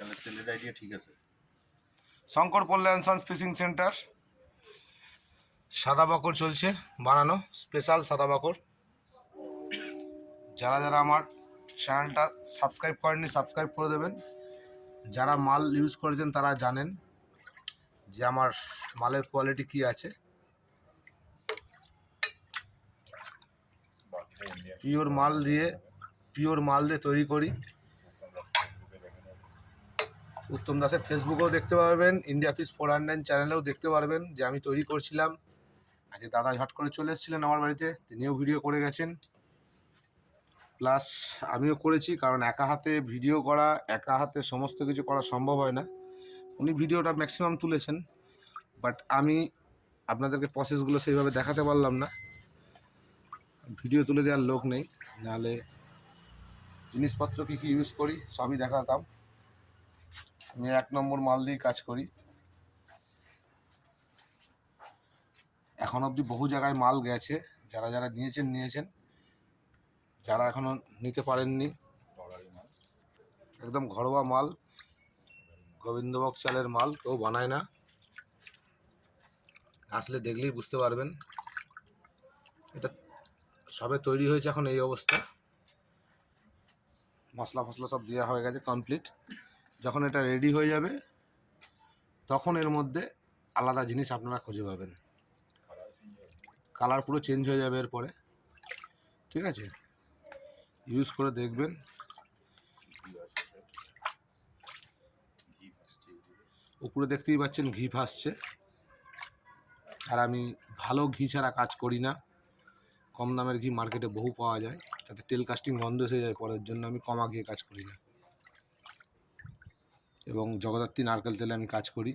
তাহলে তেলের আইডিয়া ঠিক আছে। শঙ্কর পল্লী সান্স ফিশিং সেন্টার সাদা বাকর চলছে বানানো স্পেশাল সাদা বাকর। যারা যারা আমার চ্যানেলটা সাবস্ক্রাইব করেননি সাবস্ক্রাইব করে দেবেন। যারা মাল ইউজ করেছেন তারা জানেন যে আমার মালের কোয়ালিটি কি আছে। পিওর মাল দিয়ে পিওর মাল দিয়ে তৈরি করি। উত্তম দাসের ফেসবুকেও দেখতে পারবেন ইন্ডিয়া ফিস ফোর হান্ড্রেড চ্যানেলেও দেখতে পারবেন, যে আমি তৈরি করছিলাম। আজকে দাদা ঝট করে চলে এসেছিলেন আমার বাড়িতে, তিনিও ভিডিও করে গেছেন। প্লাস আমিও করেছি, কারণ একা হাতে ভিডিও করা, একা হাতে সমস্ত কিছু করা সম্ভব হয় না। উনি ভিডিওটা ম্যাক্সিমাম তুলেছেন বাট আমি আপনাদেরকে প্রসেসগুলো সেইভাবে দেখাতে পারলাম না। ভিডিও তুলে দেওয়ার লোক নেই, নাহলে জিনিসপত্র কী কী ইউজ করি, সবই দেখাতাম। আমি এক নম্বর মাল দিয়ে কাজ করি। এখন অবধি বহু জায়গায় মাল গেছে, যারা যারা নিয়েছেন নিয়েছেন। যারা এখনও নিতে পারেননি, একদম ঘরোয়া মাল, গোবিন্দভোগ চালের মাল কেউ বানায় না। আসলে দেখলেই বুঝতে পারবেন, এটা সবে তৈরি হয়েছে এখন এই অবস্থা। মশলা ফসলা সব দেওয়া হয়ে গেছে কমপ্লিট যখন এটা রেডি হয়ে যাবে, তখন এর মধ্যে আলাদা জিনিস আপনারা খুঁজে পাবেন। কালার পুরো চেঞ্জ হয়ে যাবে এরপরে। ঠিক আছে? ইউজ করে দেখবেন। উপরে দেখতেই পাচ্ছেন ঘি ভাসছে। আর আমি ভালো ঘি ছাড়া কাজ করি না। কম দামের ঘি মার্কেটে বহু পাওয়া যায়। যাতে তেল কাস্টিং বন্ধ এসে যায় পরের জন্য। আমি কমা ঘিয়ে কাজ করি না। এবং জগদ্ধাত্রী নারকেল তেলে আমি কাজ করি।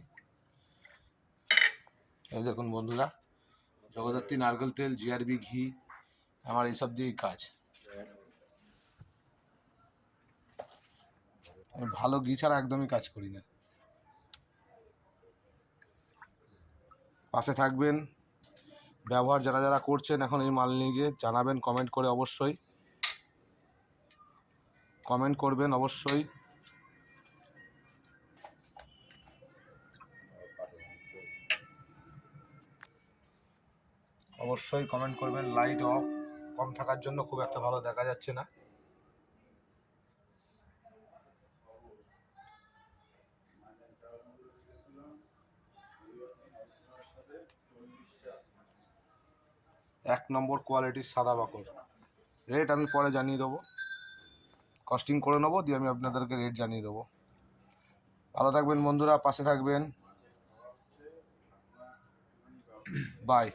এই দেখুন বন্ধুরা, জগদ্ধাত্রী নারকেল তেল, জিআরবি ঘি, আমার এইসব দিয়েই কাজ। আমি ভালো ঘি ছাড়া একদমই কাজ করি না। পাশে থাকবেন, ব্যবহার যারা যারা করছেন এখন এই মাল নিয়ে গিয়ে জানাবেন কমেন্ট করে অবশ্যই। কমেন্ট করবেন অবশ্যই। অবশ্যই কমেন্ট করবেন। লাইট অফ কম থাকার জন্য খুব একটা ভালো দেখা যাচ্ছে না। এক নম্বর কোয়ালিটির সাদা বাকর রেট আমি পরে জানিয়ে দেবো। কস্টিং করে নেব, দিয়ে আমি আপনাদেরকে রেট জানিয়ে দেবো। ভালো থাকবেন বন্ধুরা, পাশে থাকবেন। বাই